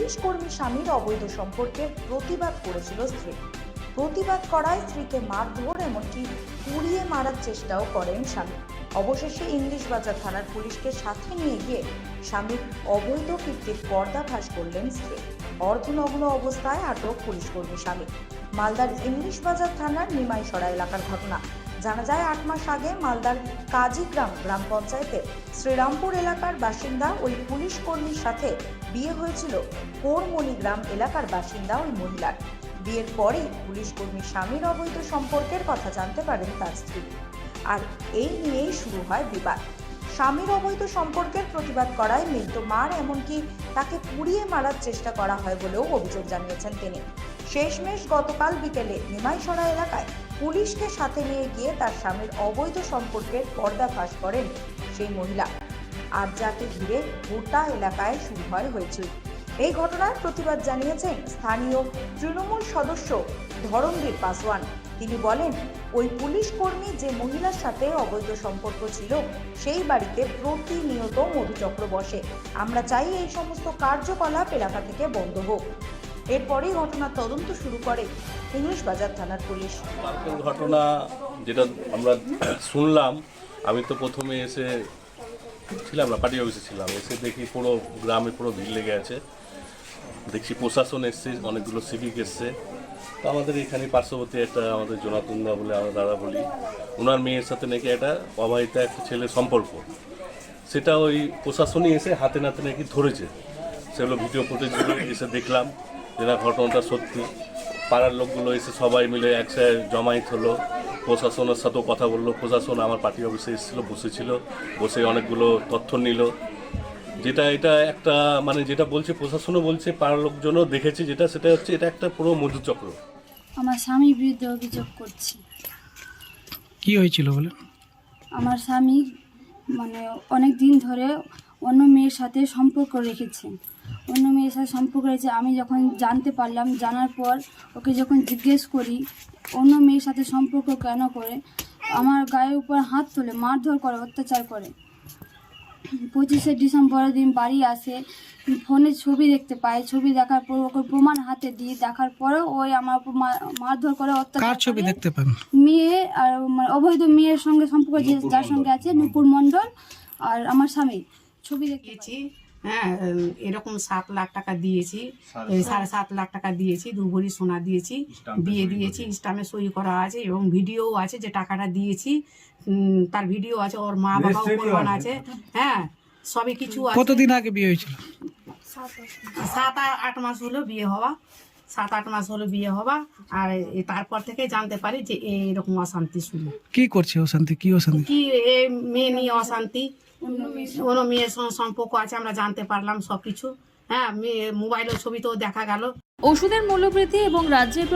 Police কর্মী স্বামীর অবৈধ সম্পর্কে প্রতিবাদ করেছিল স্ত্রী। প্রতিবাদ করায় স্ত্রীকে মারধর এমনকি পুড়িয়ে মারার চেষ্টাও করেন স্বামী। অবশেষে ইংলিশ বাজার থানার পুলিশকে সাথে নিয়ে গিয়ে স্বামীর অবৈধ কীর্তির পর্দাফাশ করলেন স্ত্রী। অর্ধনগ্ন অবস্থায় আটক পুলিশ কর্মী স্বামী। মালদার ইংলিশ বাজার থানার নিমাইসড়া এলাকার ঘটনা। জানা যায়, আট মাস আগে মালদার কাজীগ্রাম গ্রাম পঞ্চায়েতের শ্রীরামপুর এলাকার বাসিন্দা ওই পুলিশ কর্মীর সাথে বিয়ে হয়েছিল। কোরমণি গ্রাম এলাকার বাসিন্দা ওই মহিলার। বিয়ের পরেই পুলিশ কর্মীর স্বামীর অবৈধ সম্পর্কের কথা জানতে পারেন তার স্ত্রী। আর এই নিয়েই শুরু হয় বিবাদ। স্বামীর অবৈধ সম্পর্কের প্রতিবাদ করায় মৃত্যু মার, এমনকি তাকে পুড়িয়ে মারার চেষ্টা করা হয় বলেও অভিযোগ জানিয়েছেন তিনি। শেষমেশ গতকাল বিকেলে নিমাইসড়া এলাকায় পুলিশকে সাথে নিয়ে গিয়ে তার স্বামীর অবৈধ সম্পর্কের পর্দাফাশ করেন সেই মহিলা। আর যাকে ঘিরে গোটা এলাকায় শুরু হয় হয়েছিল এই ঘটনার প্রতিবাদ জানিয়েছেন স্থানীয় তৃণমূল সদস্য ধরমবীর পাসওয়ান। তিনি বলেন, ওই পুলিশ কর্মী যে মহিলার সাথে অবৈধ সম্পর্ক ছিল, সেই বাড়িতে প্রতিনিয়ত মধুচক্র বসে। আমরা চাই এই সমস্ত কার্যকলাপ এলাকা থেকে বন্ধ হোক। এরপরেই ঘটনার তদন্ত শুরু করে বাজার থানার পুলিশ। কালকের ঘটনা যেটা আমরা শুনলাম, আমি তো প্রথমে এসে ছিলাম না, পার্টি অফিসে ছিলাম। এসে দেখি পুরো গ্রামে পুরো ভিড় লেগে আছে। দেখছি প্রশাসন এসছে, অনেকগুলো সিভিক এসছে। তো আমাদের এখানে পার্শ্ববর্তী একটা আমাদের জনাতন্দা বলে আমরা দাদা বলি, ওনার মেয়ের সাথে নাকি একটা অবাহিতা একটা ছেলের সম্পর্ক। সেটা ওই প্রশাসনই এসে হাতে নাতে নাকি ধরেছে। সেগুলো ভিডিও ফুটেজগুলো এসে দেখলাম যে না, ঘটনাটা সত্যি। পাড়ার লোকগুলো এসে সবাই মিলে একসাথে জমায়েত হলো। প্রশাসনের সাথেও কথা বলল। প্রশাসন আমার পার্টি অফিসে এসেছিল বসেছিল। বসে অনেকগুলো তথ্য নিল। যেটা এটা একটা মানে যেটা বলছে প্রশাসনও বলছে পাড়ার লোকজনও দেখেছে যেটা সেটা হচ্ছে এটা একটা পুরো মধুচক্র। আমার স্বামীর বিরুদ্ধে অভিযোগ করছি। কি হয়েছিল বলে? আমার স্বামী মানে অনেক দিন ধরে অন্য মেয়ের সাথে সম্পর্ক রেখেছে। অন্য মেয়ের সাথে সম্পর্ক রেখেছে। আমি যখন জানতে পারলাম, জানার পর ওকে যখন জিজ্ঞেস করি, অন্য মেয়ের সাথে সম্পর্ক কেন করে? আমার গায়ের উপর হাত তোলে মারধর করে, অত্যাচার করে। পঁচিশে ডিসেম্বরের দিন বাড়ি আসে। ফোনে ছবি দেখতে পায়। ছবি দেখার পর ওকে প্রমাণ হাতে দিয়ে দেখার পরে ওই আমার উপর মারধর করে কার অত্যাচার ছবি দেখতে পান? মেয়ে আর মানে অবৈধ মেয়ের সঙ্গে সম্পর্ক যে যার সঙ্গে আছে নুপুর মণ্ডল আর আমার স্বামী। ছবি দেখতে দিয়েছি হ্যাঁ এরকম সাত লাখ টাকা দিয়েছি সাড়ে সাত লাখ টাকা দিয়েছি দু ভরি সোনা দিয়েছি বিয়ে দিয়েছি স্টামে সই করা আছে এবং ভিডিও আছে যে টাকাটা দিয়েছি তার ভিডিও আছে ওর মা বাবা প্রমাণ আছে। হ্যাঁ সবই কিছু আছে। কতদিন আগে বিয়ে হয়েছিল? সাত আট মাস। হলো বিয়ে হওয়া সাত আট মাস হলো বিয়ে হওয়া আর এ- তারপর থেকে জানতে পারি যে এরকম অশান্তি শুরু। কি করছে অশান্তি? কি অশান্তি? কি এ মেয়ে নিয়ে অশান্তি কোনো মেয়ের সঙ্গে সম্পর্ক আছে আমরা জানতে পারলাম সব কিছু হ্যাঁ মেয়ে মোবাইলের ছবি তো দেখা গেল। ওষুধের মূল্যবৃদ্ধি এবং রাজ্যের